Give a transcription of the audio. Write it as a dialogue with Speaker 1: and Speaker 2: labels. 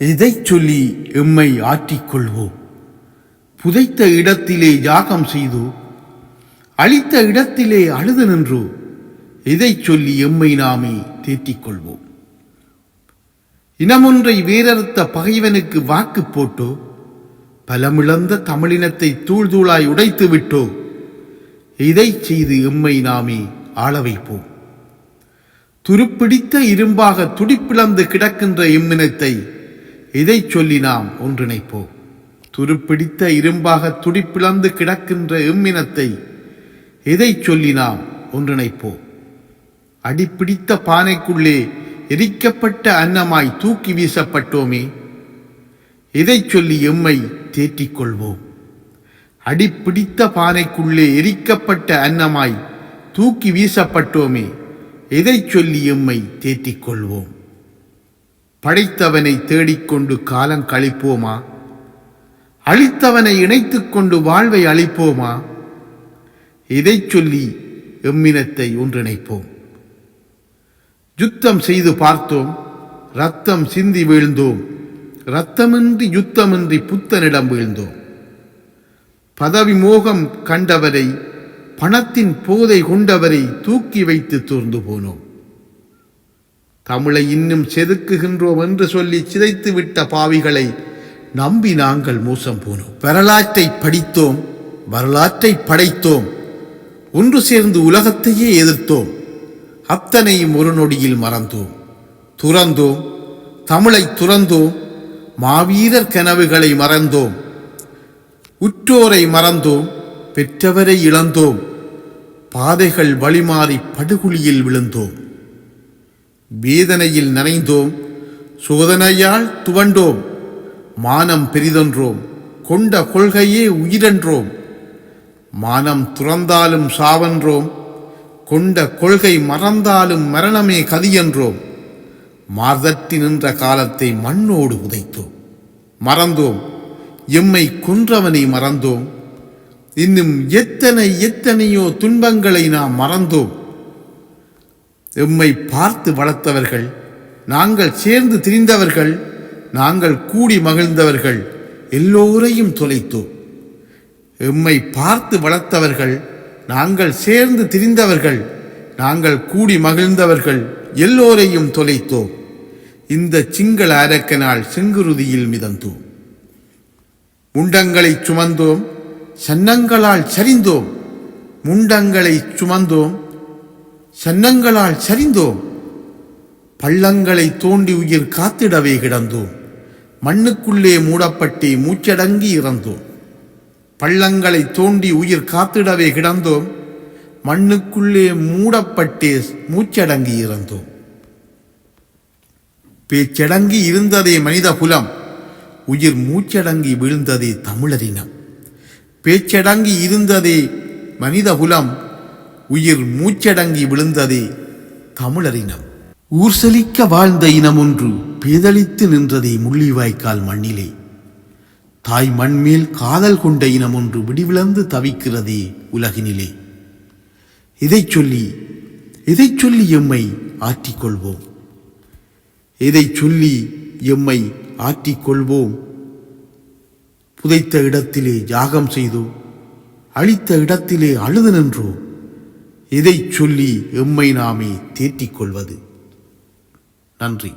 Speaker 1: இதை சொல்லி எம்மை ஆற்றிக்கொள்வோம் புதைத்த இடத்திலே யாகம் செய்தோ? அழித்த இடத்திலே அழுது நின்றோ? இதை சொல்லி எம்மை நாமே தேற்றிக் கொள்வோம் இனமொன்றை வேறறுத்த பகைவனுக்கு வாக்கு போட்டோ? பலமிழந்த தமிழினத்தை தூள் தூளாய் உடைத்து விட்டோ? இதைச் செய்து எம்மை நாமே ஆள வைப்போம்? துருப்பிடித்த இரும்பாக துடிப்பிழந்து கிடக்கின்ற எம்மினத்தை இதைச் சொல்லி நாம் ஒன்றிணைப்போம். துருப்பிடித்த இரும்பாக துடிப்பிளந்து கிடக்கின்ற எம்மினத்தை இதைச் சொல்லி நாம் ஒன்றிணைப்போம். அடிப்பிடித்த பானைக்குள்ளே எரிக்கப்பட்ட அன்னமாய் தூக்கி வீசப்பட்டோமே இதைச் சொல்லி எம்மை தேற்றிக் கொள்வோம் அடிப்பிடித்த பானைக்குள்ளே எரிக்கப்பட்ட அன்னமாய் தூக்கி வீசப்பட்டோமே இதைச் சொல்லி எம்மை தேற்றிக் கொள்வோம் படைத்தவனை தேடிக்கொண்டு காலம் கழிப்போமா? அழித்தவனை இணைத்துக்கொண்டு வாழ்வை அளிப்போமா இதைச் சொல்லி எம்மினத்தை ஒன்றிணைப்போம். யுத்தம் செய்து பார்த்தோம் ரத்தம் சிந்தி வீழ்ந்தோம் ரத்தமின்றி யுத்தமின்றி புத்தனிடம் வீழ்ந்தோம். பதவி மோகம் கண்டவரை பணத்தின் போதை கொண்டவரை தூக்கி வைத்து தூர்ந்து போனோம். தமிழை இன்னும் செதுக்குகின்றோம் என்று சொல்லி சிதைத்து விட்ட பாவிகளை நம்பி நாங்கள் மோசம் போனோம். வரலாற்றை படித்தோம் வரலாற்றை படைத்தோம் ஒன்று சேர்ந்து உலகத்தையே எதிர்த்தோம். அத்தனையும் ஒரு நொடியில் மறந்தோம். துறந்தோம் தமிழை துறந்தோம் மாவீரர் கனவுகளை மறந்தோம். உற்றோரை மறந்தோம் பெற்றவரை இழந்தோம். பாதைகள் வழிமாறி படுகுழியில் விழுந்தோம். வேதனையில் நனைந்தோம் சோதனையால் துவண்டோம் மானம் பெரிதொன்றோம் கொண்ட கொள்கையே உயிரென்றோம் மானம் துறந்தாலும் சாவென்றோம் கொண்ட கொள்கை மறந்தாலும் மரணமே கதியென்றோம் மார்தட்டி நின்ற காலத்தை மண்ணோடு உதைத்தோம் மறந்தோம் எம்மை கொன்றவனை மறந்தோம் இன்னும் எத்தனை எத்தனையோ துன்பங்களை நாம் மறந்தோம் எம்மை பார்த்து வளர்த்தவர்கள் நாங்கள் சேர்ந்து திரிந்தவர்கள் நாங்கள் கூடி மகிழ்ந்தவர்கள் எல்லோரையும் தொலைத்தோம். எம்மை பார்த்து வளர்த்தவர்கள் நாங்கள் சேர்ந்து திரிந்தவர்கள் நாங்கள் கூடி மகிழ்ந்தவர்கள் எல்லோரையும் தொலைத்தோம். இந்த சிங்கள அரக்கனால் செங்குருதியில் மிதந்தோம். முண்டங்களை சுமந்தோம் சன்னங்களால் சரிந்தோம். முண்டங்களை சுமந்தோம் சன்னங்களால் சரிந்தோம். பள்ளங்களை தோண்டி உயிர் காத்திடவே கிடந்தோம். மண்ணுக்குள்ளே மூடப்பட்டே மூச்சடங்கி இறந்தோம். பள்ளங்களை தோண்டி உயிர் காத்திடவே கிடந்தோம். மண்ணுக்குள்ளே மூடப்பட்டே மூச்சடங்கி இறந்தோம். பேச்சடங்கி இருந்ததே மனித குலம். உயிர் மூச்சடங்கி விழுந்ததே தமிழரினம். பேச்சடங்கி இருந்ததே மனித குலம். உயிர் மூச்சடங்கி விழுந்ததே தமிழரினம். ஊர் செழிக்க வாழ்ந்த இனம் ஒன்று பேதலித்து நின்றதே முள்ளிவாய்க்கால் மண்ணிலே. தாய் மண்மேல் காதல் கொண்ட இனம் ஒன்று விடிவிழந்து தவிக்கிறதே உலகினிலே. இதை சொல்லி இதை சொல்லி எம்மை ஆற்றிக்கொள்வோம். இதை சொல்லி எம்மை ஆற்றிக்கொள்வோம். புதைத்த இடத்திலே யாகம் செய்தோம். அழித்த இடத்திலே அழுது நின்றோம். இதைச் சொல்லி எம்மை நாமே தேற்றிக் கொள்வது. நன்றி.